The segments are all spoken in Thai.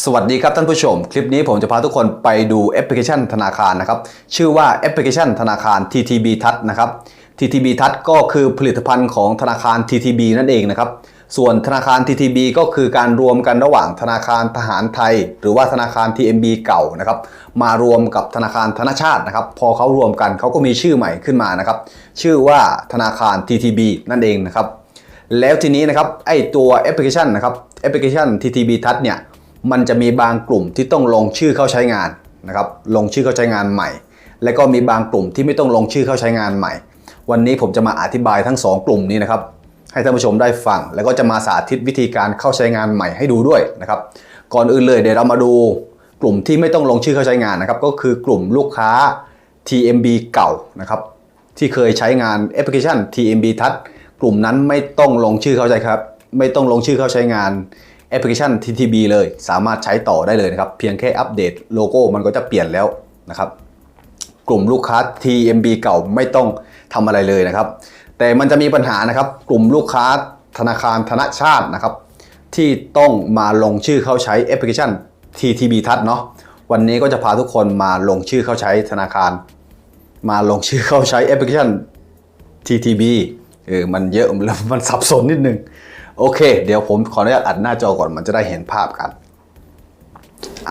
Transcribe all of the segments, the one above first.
สวัสดีครับท่านผู้ชม คลิปนี้ผมจะพาทุกคนไปดูแอปพลิเคชันธนาคารนะครับ ชื่อว่าแอปพลิเคชันธนาคาร TTB ทัศนะครับ TTB ทัศก็คือผลิตภัณฑ์ของธนาคาร TTB นั่นเองนะครับ ส่วนธนาคาร TTB ก็คือการรวมกันระหว่างธนาคารทหารไทย หรือว่าธนาคาร TMB เก่านะครับ มารวมกับธนาคารธนชาตินะครับ พอเขารวมกันเขาก็มีชื่อใหม่ขึ้นมานะครับ ชื่อว่าธนาคาร TTB นั่นเองนะครับ แล้วทีนี้นะครับไอตัวแอปพลิเคชันนะครับแอปพลิเคชัน TTB ทัศเนี่ย มันจะมีบางกลุ่มที่ต้องลงชื่อเข้าใช้งานนะครับลงชื่อเข้าใช้งานใหม่ และก็มีบางกลุ่มที่ไม่ต้องลงชื่อเข้าใช้งานใหม่ วันนี้ผมจะมาอธิบายทั้ง 2 กลุ่มนี้นะครับให้ท่านผู้ชมได้ฟัง แล้วก็จะมาสาธิตวิธีการเข้าใช้งานใหม่ให้ดูด้วยนะครับก่อนอื่นเลยเดี๋ยวเรามาดูกลุ่มที่ไม่ต้องลงชื่อเข้าใช้งานนะครับก็คือกลุ่มลูกค้า TMB เก่านะครับที่เคยใช้งานแอปพลิเคชัน TMB ทัศกลุ่มนั้นไม่ต้องลงชื่อเข้าใช้ครับไม่ต้องลงชื่อเข้าใช้งาน แอปพลิเคชัน TTB เลยสามารถใช้ต่อได้เลยนะครับ เพียงแค่อัปเดตโลโก้มันก็จะเปลี่ยนแล้วนะครับ กลุ่มลูกค้า TMB เก่าไม่ต้องทำอะไรเลยนะครับ แต่มันจะมีปัญหานะครับ กลุ่มลูกค้าธนาคารธนชาตินะครับ ที่ต้องมาลงชื่อเข้าใช้แอปพลิเคชัน TTB ทัศเนาะวันนี้ก็จะพาทุกคนมาลงชื่อเข้าใช้ธนาคาร มาลงชื่อเข้าใช้แอปพลิเคชัน TTB เออมันเยอะแล้วมันสับสนนิดนึง โอเค เดี๋ยวผมขออนุญาตอัดหน้าจอก่อนมันจะได้เห็นภาพกัน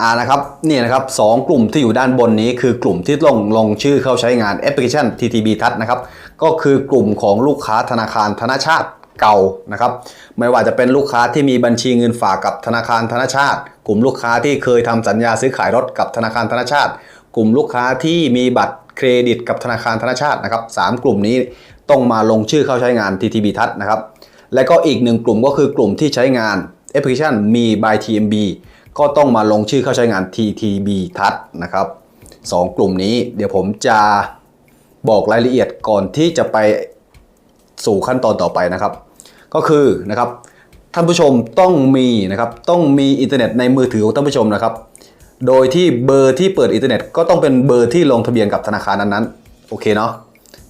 อ่านะครับนี่นะครับสองกลุ่มที่อยู่ด้านบนนี้คือกลุ่มที่ลงลงชื่อเข้าใช้งานแอปพลิเคชัน TTB ทัศนะครับ ก็คือกลุ่มของลูกค้าธนาคารธนชาติเก่านะครับ ไม่ว่าจะเป็นลูกค้าที่มีบัญชีเงินฝากกับธนาคารธนชาติ กลุ่มลูกค้าที่เคยทำสัญญาซื้อขายรถกับธนาคารธนชาติ กลุ่มลูกค้าที่มีบัตรเครดิตกับธนาคารธนชาตินะครับสามกลุ่มนี้ต้องมาลงชื่อเข้าใช้งาน TTB ทัศนะครับ และก็อีกหนึ่งกลุ่มก็คือกลุ่มที่ใช้งานแอปพลิเคชันมี by TMB ก็ต้องมาลงชื่อเข้าใช้งาน TTB ทัศนะครับสองกลุ่มนี้เดี๋ยวผมจะบอกรายละเอียดก่อนที่จะไปสู่ขั้นตอนต่อไปนะครับ ก็คือนะครับท่านผู้ชมต้องมีนะครับต้องมีอินเทอร์เน็ตในมือถือของท่านผู้ชมนะครับ โดยที่เบอร์ที่เปิดอินเทอร์เน็ตก็ต้องเป็นเบอร์ที่ลงทะเบียนกับธนาคารนั้นๆโอเคเนาะ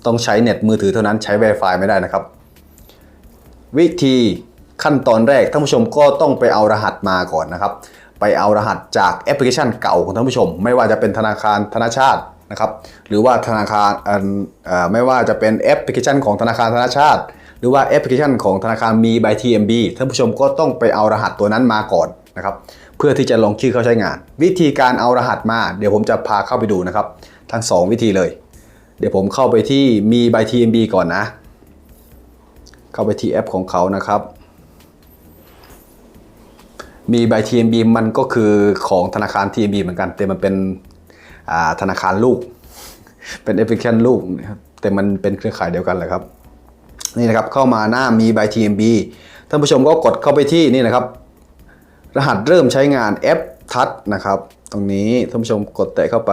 ต้องใช้เน็ตมือถือเท่านั้นใช้ Wi-Fi ไม่ได้นะครับ วิธีขั้นตอนแรกท่านผู้ชมก็ต้องไปเอารหัสมาก่อนนะครับ ไปเอารหัสจากแอปพลิเคชันเก่าของท่านผู้ชม ไม่ว่าจะเป็นธนาคารธนาชาตินะครับ หรือว่าธนาคารไม่ว่าจะเป็นแอปพลิเคชันของธนาคารธนาชาติ หรือว่าแอปพลิเคชันของธนาคารมี by TMB ท่านผู้ชมก็ต้องไปเอารหัสตัวนั้นมาก่อนนะครับเพื่อที่จะลงชื่อเข้าใช้งาน วิธีการเอารหัสมา เดี๋ยวผมจะพาเข้าไปดูนะครับ ทั้ง 2 วิธีเลย เดี๋ยวผมเข้าไปที่มี by TMB ก่อนนะ เข้าไปที่แอปของเขานะครับ มี by TMB มันก็คือของธนาคาร TMB เหมือนกัน แต่มันเป็นธนาคารลูก เป็นแอปพลิเคชันลูกนะครับแต่มันเป็นเครือข่ายเดียวกันแหละครับนี่นะครับเข้ามาหน้ามี by TMB ท่านผู้ชมก็กดเข้าไปที่นี่นะครับ รหัสเริ่มใช้งานแอปทัชนะครับ ตรงนี้ท่านผู้ชมกดแตะเข้าไป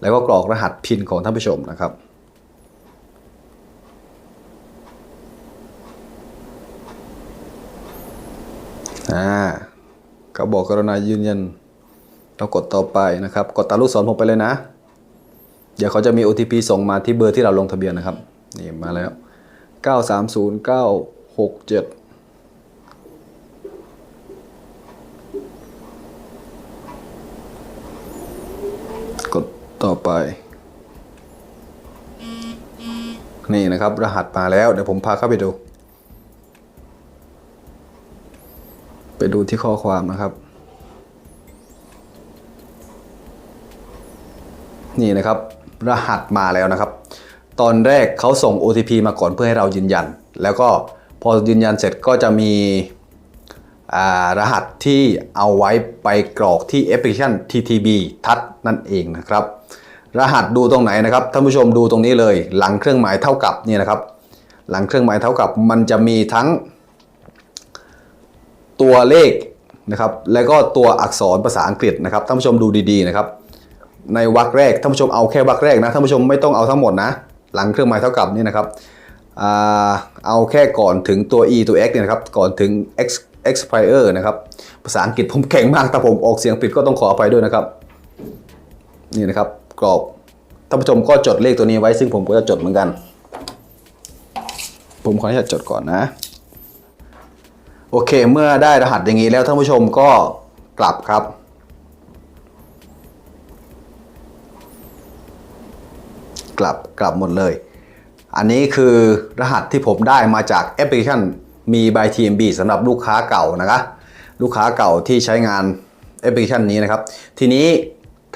แล้วก็กรอกรหัสพินของท่านผู้ชมนะครับ อ่าเขาบอกกรณายืนยันเรากดต่อไปนะครับ กดตามลูกศรผมไปเลยนะ เดี๋ยวเขาจะมี OTP ส่งมาที่เบอร์ที่เราลงทะเบียนนะครับ นี่มาแล้ว 930967กดต่อไป นี่นะครับ รหัสมาแล้ว เดี๋ยวผมพาเข้าไปดู ไปดูที่ข้อความนะครับ นี่นะครับ รหัสมาแล้วนะครับ ตอนแรกเขาส่ง OTP มาก่อนเพื่อให้เรายืนยัน แล้วก็พอยืนยันเสร็จก็จะมีรหัสที่เอาไว้ไปกรอกที่แอปพลิเคชัน TTB ทัศนั่นเองนะครับ รหัสดูตรงไหนนะครับท่านผู้ชมดูตรงนี้เลย หลังเครื่องหมายเท่ากับนี่นะครับ หลังเครื่องหมายเท่ากับมันจะมีทั้ง ตัวเลขนะครับแล้วก็ตัวอักษรภาษาอังกฤษนะครับท่านผู้ชมดูดีๆนะครับในวรรคแรกท่านผู้ชมเอาแค่วรรคแรกนะท่านผู้ชมไม่ต้องเอาทั้งหมดนะ หลังเครื่องหมายเท่ากับนี่นะครับอเอาแค่ก่อนถึงตัว e ตัว x เนี่ยนะครับก่อนถึง x expire นะครับภาษาอังกฤษผมเก่งมากแต่ผมออกเสียงผิดก็ต้องขออภัยด้วยนะครับนี่นะครับกรอบท่านผู้ชมก็จดเลขตัวนี้ไว้ซึ่งผมก็จะจดเหมือนกัน ผมขออนุญาตจดก่อนนะ โอเค เมื่อได้รหัสอย่างนี้แล้วท่านผู้ชมก็กลับครับ กลับกลับหมดเลย อันนี้คือรหัสที่ผมได้มาจากแอปพลิเคชันมี by TMB สำหรับลูกค้าเก่านะครับลูกค้าเก่าที่ใช้งานแอปพลิเคชันนี้นะครับ ทีนี้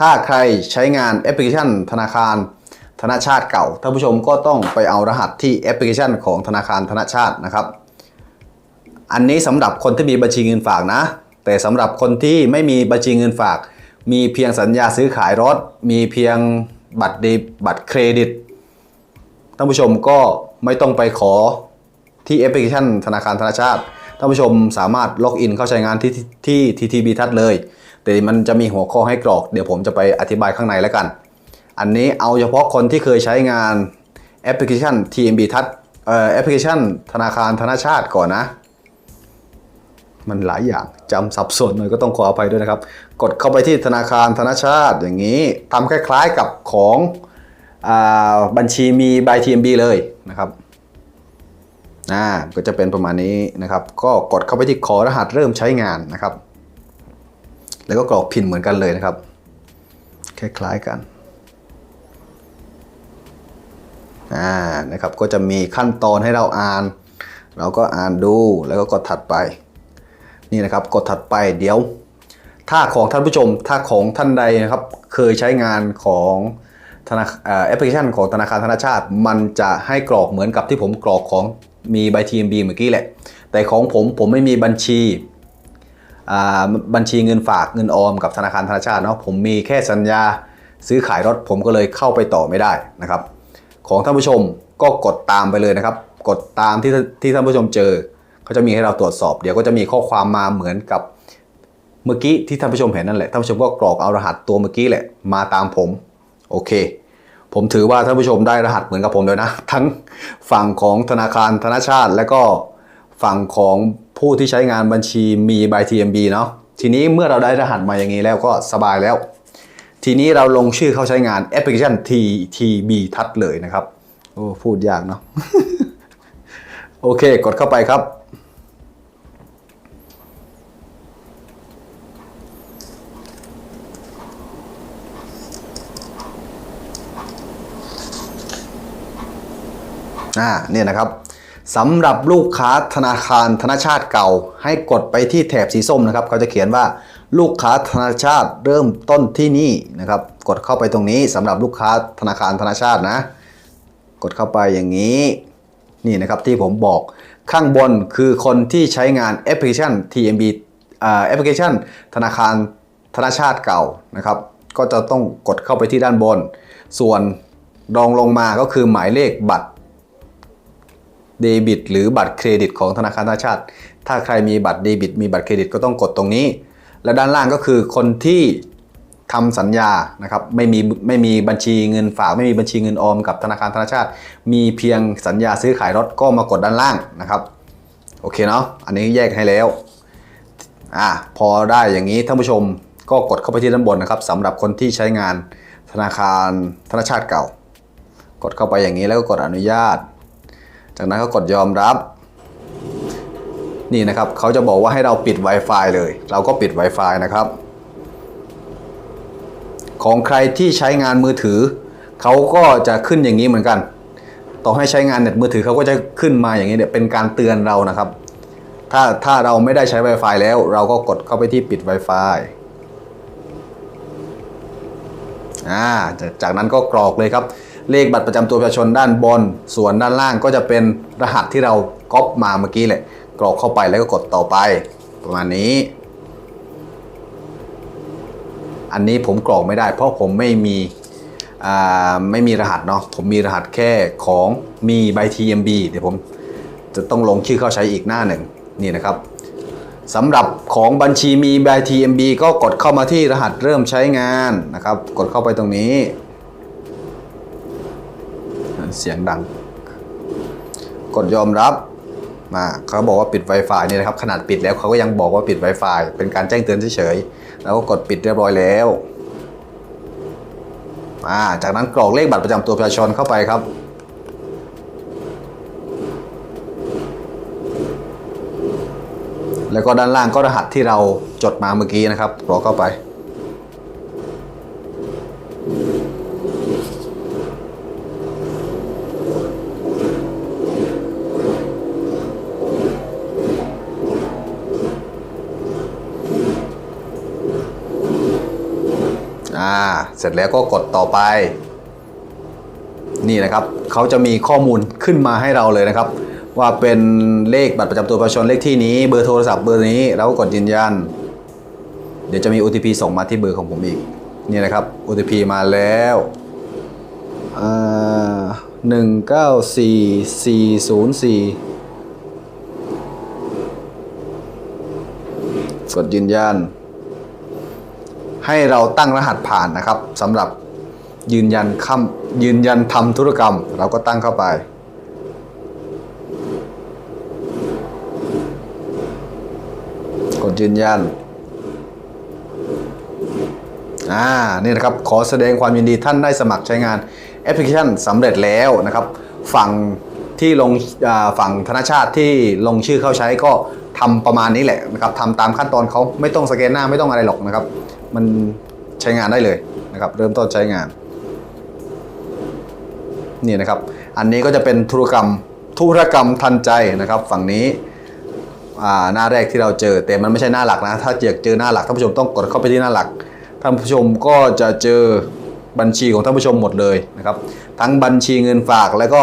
ถ้าใครใช้งานแอปพลิเคชันธนาคารธนาชาติเก่าท่านผู้ชมก็ต้องไปเอารหัสที่แอปพลิเคชันของธนาคารธนาชาตินะครับ อันนี้สำหรับคนที่มีบัญชีเงินฝากนะ แต่สำหรับคนที่ไม่มีบัญชีเงินฝาก มีเพียงสัญญาซื้อขายรถ มีเพียงบัตรเดบบัตรเครดิตท่านผู้ชมก็ไม่ต้องไปขอที่แอปพลิเคชันธนาคารธนาชาติท่านผู้ชมสามารถล็อกอินเข้าใช้งานที่ที่ TTB ทัศเลย แต่มันจะมีหัวข้อให้กรอก เดี๋ยวผมจะไปอธิบายข้างในแล้วกัน อันนี้เอาเฉพาะคนที่เคยใช้งานแอปพลิเคชัน TMB ทัศเอ่อแอปพลิเคชันธนาคารธนาชาติก่อนนะ มันหลายอย่างจำสับสนหน่อยก็ต้องขออภัยด้วยนะครับ กดเข้าไปที่ธนาคารธนาชาติอย่างนี้ทำคล้ายๆกับของอบัญชีมี by TMB เลยนะครับอ่าก็จะเป็นประมาณนี้นะครับ ก็กดเข้าไปที่ขอรหัสเริ่มใช้งานนะครับ แล้วก็กรอกพินเหมือนกันเลยนะครับ คล้ายๆกันอ่านะครับก็จะมีขั้นตอนให้เราอ่าน เราก็อ่านดูแล้วก็กดถัดไป นี่นะครับกดถัดไปเดี๋ยว ถ้าของท่านผู้ชมถ้าของท่านใดนะครับเคยใช้งานของธนาแอปพลิเคชันของธนาคารธนาชาติ มันจะให้กรอกเหมือนกับที่ผมกรอกของมีใบ TMB เมื่อกี้แหละ แต่ของผมผมไม่มีบัญชีบัญชีเงินฝากเงินออมกับธนาคารธนาชาติเนาะผมมีแค่สัญญาซื้อขายรถผมก็เลยเข้าไปต่อไม่ได้นะครับ ของท่านผู้ชมก็กดตามไปเลยนะครับ กดตามที่ที่ท่านผู้ชมเจอ เขาจะมีให้เราตรวจสอบ เดี๋ยวก็จะมีข้อความมาเหมือนกับเมื่อกี้ที่ท่านผู้ชมเห็นนั่นแหละ ท่านผู้ชมก็กรอกเอารหัสตัวเมื่อกี้แหละ มาตามผม โอเค ผมถือว่าท่านผู้ชมได้รหัสเหมือนกับผมเลยนะ ทั้งฝั่งของธนาคารธนาชาติ และก็ฝั่งของผู้ที่ใช้งานบัญชีมี by TMB เนาะ ทีนี้เมื่อเราได้รหัสมาอย่างนี้แล้วก็สบายแล้ว ทีนี้เราลงชื่อเข้าใช้งานแอปพลิเคชัน TTB ทัดเลยนะครับ โอ้พูดยากเนาะ โอเค กดเข้าไปครับ อ่าเนี่ยนะครับสำหรับลูกค้าธนาคารธนาชาติเก่า ให้กดไปที่แถบสีส้มนะครับเขาจะเขียนว่าลูกค้าธนาชาติเริ่มต้นที่นี่นะครับ กดเข้าไปตรงนี้สำหรับลูกค้าธนาคารธนาชาตินะ กดเข้าไปอย่างนี้นี่นะครับที่ผมบอกข้างบนคือคนที่ใช้งานแอปพลิเคชัน TMB แอปพลิเคชัน ธนาคารธนาชาติเก่านะครับ ก็จะต้องกดเข้าไปที่ด้านบน ส่วนรองลงมาก็คือหมายเลขบัตร เดบิต หรือบัตรเครดิตของธนาคารธนาชาติ ถ้าใครมีบัตรเดบิต มีบัตรเครดิตก็ต้องกดตรงนี้ และด้านล่างก็คือคนที่ทำสัญญานะครับไม่มีไม่มีบัญชีเงินฝาก ไม่มีบัญชีเงินออมกับธนาคารธนาชาติ มีเพียงสัญญาซื้อขายรถก็มากดด้านล่างนะครับโอเคเนาะอันนี้แยกให้แล้วอ่าพอได้อย่างนี้ท่านผู้ชมก็กดเข้าไปที่ด้านบนนะครับสำหรับคนที่ใช้งานธนาคารธนาชาติเก่า กดเข้าไปอย่างนี้แล้วก็กดอนุญาต จากนั้นก็กดยอมรับ นี่นะครับเขาจะบอกว่าให้เราปิด Wi-Fi เลย เราก็ปิด Wi-Fi นะครับ ของใครที่ใช้งานมือถือ เขาก็จะขึ้นอย่างนี้เหมือนกัน ต่อให้ใช้งานเน็ตมือถือเขาก็จะขึ้นมาอย่างนี้เนี่ยเป็นการเตือนเรานะครับ ถ้าถ้าเราไม่ได้ใช้ Wi-Fi แล้ว เราก็กดเข้าไปที่ปิด Wi-Fi อ่าจากจากนั้นก็กรอกเลยครับ เลขบัตรประจำตัวประชาชนด้านบน ส่วนด้านล่างก็จะเป็นรหัสที่เราก๊อปมาเมื่อกี้แหละกรอกเข้าไปแล้วก็กดต่อไป ประมาณนี้ อันนี้ผมกรอกไม่ได้ เพราะผมไม่มีไม่มีรหัสเนาะผมมีรหัสแค่ของมีใบ TMB เดี๋ยวผมจะต้องลงชื่อเข้าใช้อีกหน้าหนึ่งนี่นะครับสำหรับของบัญชีมี by TMB ก็กดเข้ามาที่รหัสเริ่มใช้งานนะครับ กดเข้าไปตรงนี้ เสียงดัง กดยอมรับมาเขาบอกว่าปิด Wi-Fi นี่นะครับขนาดปิดแล้วเขาก็ยังบอกว่าปิด Wi-Fi เป็นการแจ้งเตือนเฉยๆแล้วก็กดปิดเรียบร้อยแล้วอ่าจากนั้นกรอกเลขบัตรประจำตัวประชาชนเข้าไปครับแล้วก็ด้านล่างก็รหัสที่เราจดมาเมื่อกี้นะครับกรอกเข้าไป อ่า เส ร็จแล้วก็กดต่อไป นี่นะครับเขาจะมีข้อมูลขึ้นมาให้เราเลยนะครับ ว่าเป็นเลขบัตรประจำตัวประชาชนเลขที่นี้เบอร์โทรศัพท์เบอร์นี้เราก็กดยืนยัน เดี๋ยวจะมี OTP ส่งมาที่เบอร์ของผมอีก นี่นะครับ OTP มาแล้วหนึ่งเก้าสี่สี่ศูนย์สี่กดยืนยัน ให้เราตั้งรหัสผ่านนะครับสำหรับยืนยันคำยืนยันทำธุรกรรม เราก็ตั้งเข้าไป กดยืนยันอ่านี่นะครับขอแสดงความยินดีท่านได้สมัครใช้งานแอปพลิเคชันสำเร็จแล้วนะครับ ฝั่งที่ลงฝั่งธนชาติที่ลงชื่อเข้าใช้ก็ทำประมาณนี้แหละนะครับทำตามขั้นตอนเขาไม่ต้องสแกนหน้าไม่ต้องอะไรหรอกนะครับ มันใช้งานได้เลยนะครับ เริ่มต้นใช้งาน นี่นะครับ อันนี้ก็จะเป็นธุรกรรมธุรกรรมทันใจนะครับ ฝั่งนี้อ่าหน้าแรกที่เราเจอ แต่มันไม่ใช่หน้าหลักนะ ถ้าเจอเจอหน้าหลักท่านผู้ชมต้องกดเข้าไปที่หน้าหลักท่านผู้ชมก็จะเจอบัญชีของท่านผู้ชมหมดเลยนะครับ ทั้งบัญชีเงินฝากแล้วก็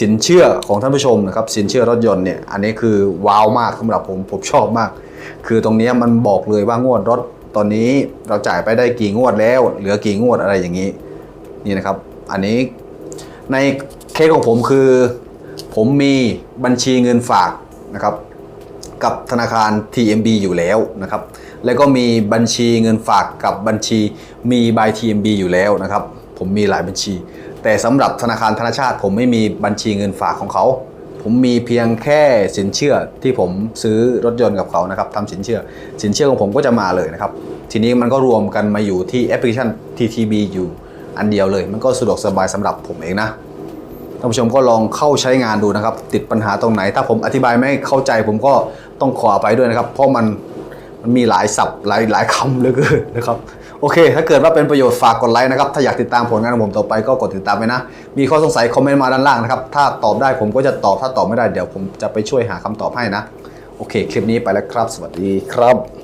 สินเชื่อของท่านผู้ชมนะครับสินเชื่อรถยนต์เนี่ยอันนี้คือว้าวมากสำหรับผมผมชอบมาก คือตรงนี้มันบอกเลยว่างวดรถ ตอนนี้เราจ่ายไปได้กี่งวดแล้ว เหลือกี่งวดอะไรอย่างนี้ นี่นะครับ อันนี้ในเคสของผมคือ ผมมีบัญชีเงินฝากนะครับ กับธนาคาร TMB อยู่แล้วนะครับ แล้วก็มีบัญชีเงินฝากกับบัญชีมี by TMB อยู่แล้วนะครับ ผมมีหลายบัญชี แต่สำหรับธนาคารธนาชาติ ผมไม่มีบัญชีเงินฝากของเขา ผมมีเพียงแค่สินเชื่อที่ผมซื้อรถยนต์กับเขานะครับทำสินเชื่อ สินเชื่อของผมก็จะมาเลยนะครับ ทีนี้มันก็รวมกันมาอยู่ที่แอปพลิเคชัน TTB อยู่อันเดียวเลย มันก็สะดวกสบายสำหรับผมเองนะท่านผู้ชมก็ลองเข้าใช้งานดูนะครับ ติดปัญหาตรงไหน ถ้าผมอธิบายไม่เข้าใจผมก็ต้องขออภัยด้วยนะครับ เพราะมันมันมีหลายศัพท์หลายหลายคำเหลือเกินนะครับ โอเค ถ้าเกิดว่าเป็นประโยชน์ฝากกดไลค์นะครับ ถ้าอยากติดตามผลงานของผมต่อไปก็กดติดตามไปนะ มีข้อสงสัยคอมเมนต์มาด้านล่างนะครับ ถ้าตอบได้ผมก็จะตอบ ถ้าตอบไม่ได้เดี๋ยวผมจะไปช่วยหาคำตอบให้นะ โอเค คลิปนี้ไปแล้วครับ สวัสดีครับ